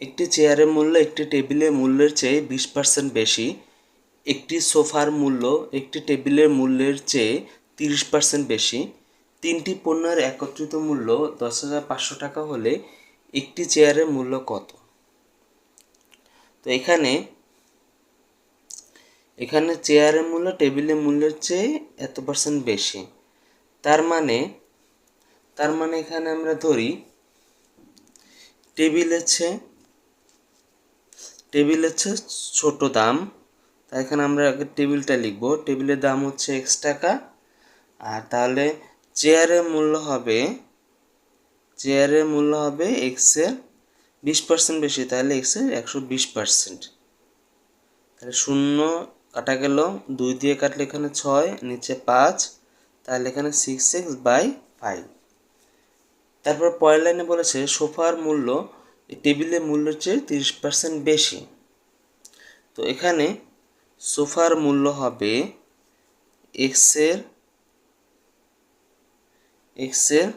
একটি চেয়ারের মূল্য একটি টেবিলের মূল্যের চেয়ে বিশ পার্সেন্ট বেশি, একটি সোফার মূল্য একটি টেবিলের মূল্যের চেয়ে তিরিশ পার্সেন্ট বেশি, তিনটি পণ্যের একত্রিত মূল্য দশ হাজার পাঁচশো টাকা হলে একটি চেয়ারের মূল্য কত? তো এখানে এখানে চেয়ারের মূল্য টেবিলের মূল্যের চেয়ে এত পার্সেন্ট বেশি। তার মানে তার মানে এখানে আমরা ধরি, টেবিলের হচ্ছে টেবিল হচ্ছে ছোট দাম। তাই এখানে আমরা আগে টেবিলটা লিখব। টেবিলের দাম হচ্ছে এক্স টাকা। আর তাহলে চেয়ারের মূল্য হবে চেয়ারের মূল্য হবে এক্সের বিশ পার্সেন্ট বেশি। তাহলে এক্সের একশো বিশ পার্সেন্ট তাহলে শূন্য কাটা গেল, দুই দিয়ে কাটলে এখানে ছয়, নিচে পাঁচ। তাহলে এখানে সিক্স এক্স বাই ফাইভ তারপর পরের লাইনে বলেছে, সোফার মূল্য এই টেবিলের মূল্যের চেয়ে তিরিশ পার্সেন্ট বেশি। তো এখানে সোফার মূল্য হবে এক্সের এক্সের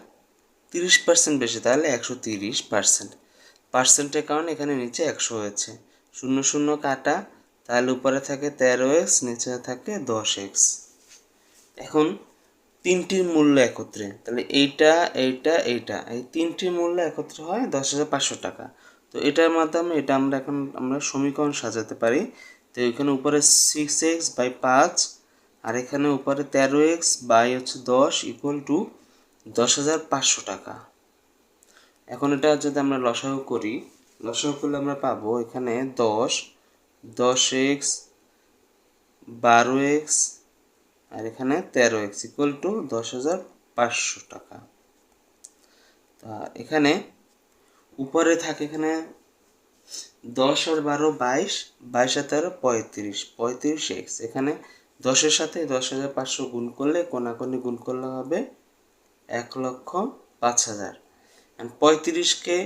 তিরিশ পার্সেন্ট বেশি, তাহলে একশো তিরিশ পার্সেন্ট পার্সেন্টের কারণে এখানে নিচে একশো হয়েছে। শূন্য শূন্য কাটা, তাহলে উপরে থাকে তেরো এক্স নিচে থাকে দশ এক্স এখন তিনটির মূল্য একত্রে। তাহলে এইটা এইটা এইটা। এই তিনটির মূল্য একত্রে হয় দশ হাজার পাঁচশো টাকা। তো এটার মাধ্যমে এটা আমরা এখন, আমরা সমীকরণ সাজাতে পারি। তো এখানে উপরে সিক্স এক্স বাই পাঁচ, আর এখানে উপরে তেরো এক্স বাই হচ্ছে দশ ইকুয়াল টু দশ হাজার পাঁচশো টাকা। এখন এটা যদি আমরা লসাগু করি, লসাগু করলে আমরা পাবো এখানে দশ দশ এক্স বারো এক্স আর এখানে তেরো এক্স ইকুয়াল টু দশ হাজার পাঁচশো টাকা। তা এখানে উপরে থাকে এখানে দশ আর বারো বাইশ বাইশ আর তেরো পঁয়ত্রিশ পঁয়ত্রিশ এক্স। এখানে দশের সাথে দশ হাজার পাঁচশো গুণ করলে কোনাকোনি গুণ করলে হবে এক লক্ষ পাঁচ হাজার। পঁয়ত্রিশকে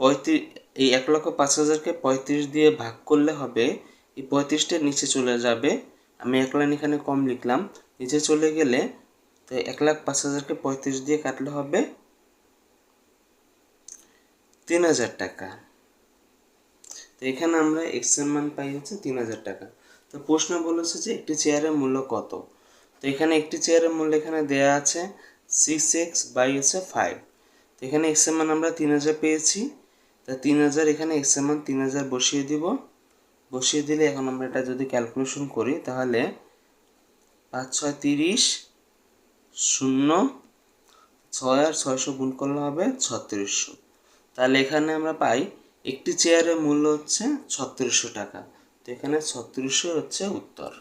পঁয়ত্রিশ, এই এক লক্ষ পাঁচ হাজারকে পঁয়ত্রিশ দিয়ে ভাগ করলে হবে, এই পঁয়ত্রিশটা নিচে চলে যাবে আমি এক লাইন এখানে কম লিখলাম। নিচে চলে গেলে তো এক লাখ পাঁচ হাজারকে পঁয়ত্রিশ দিয়ে কাটলে হবে তিন হাজার টাকা। তো এখানে আমরা এক্সের মান পাই হচ্ছে তিন হাজার টাকা। তো প্রশ্ন বলেছে যে একটি চেয়ারের মূল্য কত? তো এখানে একটি চেয়ারের মূল্য এখানে দেয়া আছে সিক্স এক্স বাই হচ্ছে ফাইভ তো এখানে এক্সের মান আমরা তিন হাজার পেয়েছি। তা তিন হাজার এখানে এক্সের মান তিন হাজার বসিয়ে দিব। বসিয়ে দিলে এখন আমরা এটা যদি ক্যালকুলেশন করি, তাহলে পাঁচ ছয় তিরিশ শূন্য ছয় আর ছয়শো গুণ করলে হবে ছত্রিশশো। তাহলে এখানে আমরা পাই, একটি চেয়ারের মূল্য হচ্ছে ছত্রিশশো টাকা। তো এখানে ছত্রিশশো হচ্ছে উত্তর।